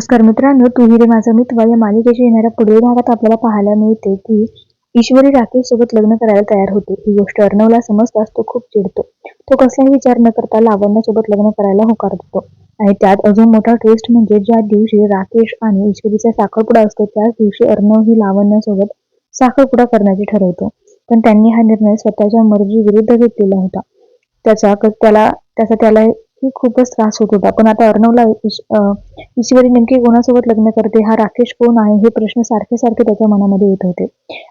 नमस्कार मित्रांनो तू हिरे माझा मित्र. या मालिकेच्या येणाऱ्या पुढील भागात आपल्याला पाहायला मिळते की ईश्वरी राकेश सोबत लग्न करायला तयार होते. ही गोष्ट अर्णवला समजताच तो खूप चिडतो. तो कसलाही विचार न करता लावण्या सोबत लग्न करायला होकार देतो. आणि त्यात अजून मोठा ट्विस्ट म्हणजे ज्या दिवशी राकेश आणि ईश्वरीचा साखरपुडा असतो त्याच दिवशी अर्णव ही लावण्यासोबत साखरपुडा करण्याचे ठरवतो. पण त्यांनी हा निर्णय स्वतःच्या मर्जी विरुद्ध घेतलेला होता. त्याचा त्याला त्याचा त्याला ही खूपच त्रास होत होता. पण आता अर्णवला ईश्वरी नेमकी कोणासोबत लग्न करते? हा राकेश कोण आहे? हे प्रश्न सारखे सारखे त्याच्या मनामध्ये येत होते.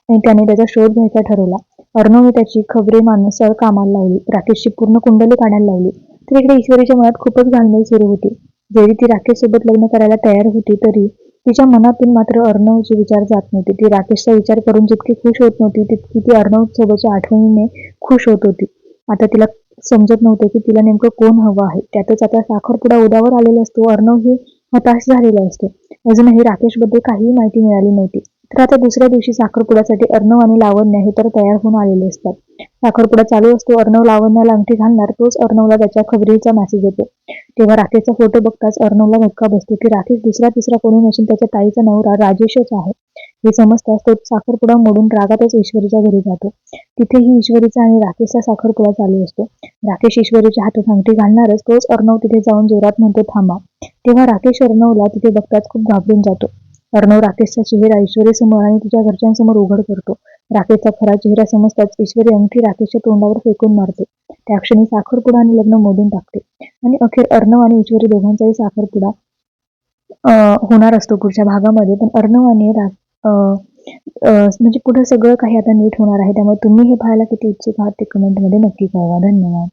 आणि त्याने त्याचा शोध घ्यायचा ठरवला. अर्णवने त्याची खबरे माणसं कामाला लावली. राकेशची पूर्ण कुंडली काढायला लावली. तर इकडे ईश्वरीच्या मनात खूपच घालमेल सुरू होती. जरी ती राकेश सोबत लग्न करायला तयार होती तरी तिच्या मनातून मात्र अर्णवचे विचार जात नव्हते. ती राकेशचा विचार करून जितकी खुश होत नव्हती तितकी ती अर्णव सोबतच्या आठवणीने खुश होत होती. आता तिला समजत नव्हतं की तिला नेमकं कोण हवं आहे. त्यातच आता साखरपुडा उदावर आलेला असतो. अर्णव ही हताश झालेला असतो. अजूनही राकेशबद्दल काहीही माहिती मिळाली नव्हती. तर आता दुसऱ्या दिवशी साखरपुड्यासाठी अर्णव आणि लावण्य हे तर तयार होऊन आलेले असतात. साखरपुडा चालू असतो अर्णव लावण्याला अंगठी घालणार तोच अर्णवला त्याच्या खबरीचा मेसेज येतो. तेव्हा राकेशचा फोटो बघताच अर्णवला धक्का बसतो की राकेश दुसरा तिसरा कोणी नसून त्याच्या ताईचा नवरा राजेशच आहे. हे समजताच तो साखरपुडा मोडून रागातच ईश्वरीच्या घरी जातो. तिथेही ईश्वरीचा आणि राकेशचा साखरपुडा चालू असतो. राकेश ईश्वरीच्या हातात अंगठी घालणारच तोच अर्णव तिथे जाऊन जोरात म्हणतो थांबा. तेव्हा राकेश अर्णवला तिथे बघताच खूप घाबरून जातो. अर्णव राकेशचा चेहरा ईश्वरी समोर आणि तिच्या घरच्यांसमोर उघड करतो. राकेशचा खरा चेहरा समजताच ईश्वरी अंगठी राकेशच्या तोंडावर फेकून मारते. त्या क्षणी साखरपुडा आणि लग्न मोडून टाकते. आणि अखेर अर्णव आणि ईश्वरी दोघांचाही साखरपुडा होणार असतो पुढच्या भागामध्ये. पण अर्णव आणि म्हणजे पुढे सगळं काही आता नीट होणार आहे. त्यामुळे तुम्ही हे पाहायला किती इच्छुक आहात ते कमेंटमध्ये नक्की कळवा. धन्यवाद.